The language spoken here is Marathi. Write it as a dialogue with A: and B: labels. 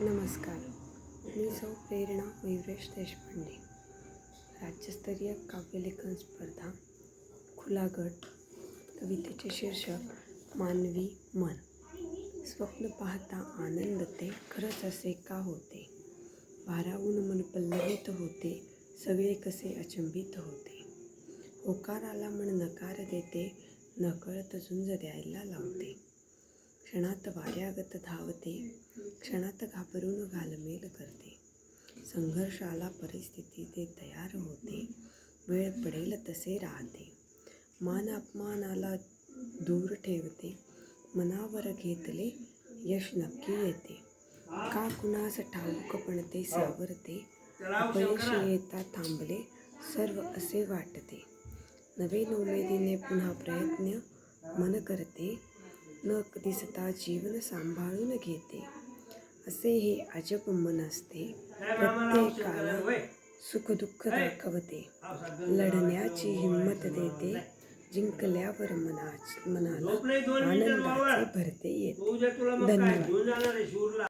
A: नमस्कार. मी सौ प्रेरणा मयुरेश देशपांडे. राज्यस्तरीय काव्यलेखन स्पर्धा खुला गट कवितेचे शीर्षक मानवी मन. स्वप्न पाहता आनंद ते खरंच असे का होते? भारावून मन पल्लवित होते सगळे कसे अचंबित होते? होकाराला मन नकार देते नकळत झुंज द्यायला लावते. क्षणात वाऱ्यागत धावते क्षणात घाबरून घालमेल करते. संघर्षाला परिस्थिती ते तयार होते वेळ पडेल तसे राहते. मान अपमानाला दूर ठेवते मनावर घेतले यश नक्की येते. का कुणास ठाऊक पण ते सावरते अपयश येता थांबले सर्व असे वाटते. नवीन उमेदीने पुन्हा प्रयत्न मन करते न दिसता जीवन सांभाळून घेते. असे हे अजब मन असते. प्रत्येकाला सुखदुःख दाखवते. लढण्याची हिंमत देते. जिंकल्यावर मना मनाला आनंदाचे भरते येते. धन्यवाद.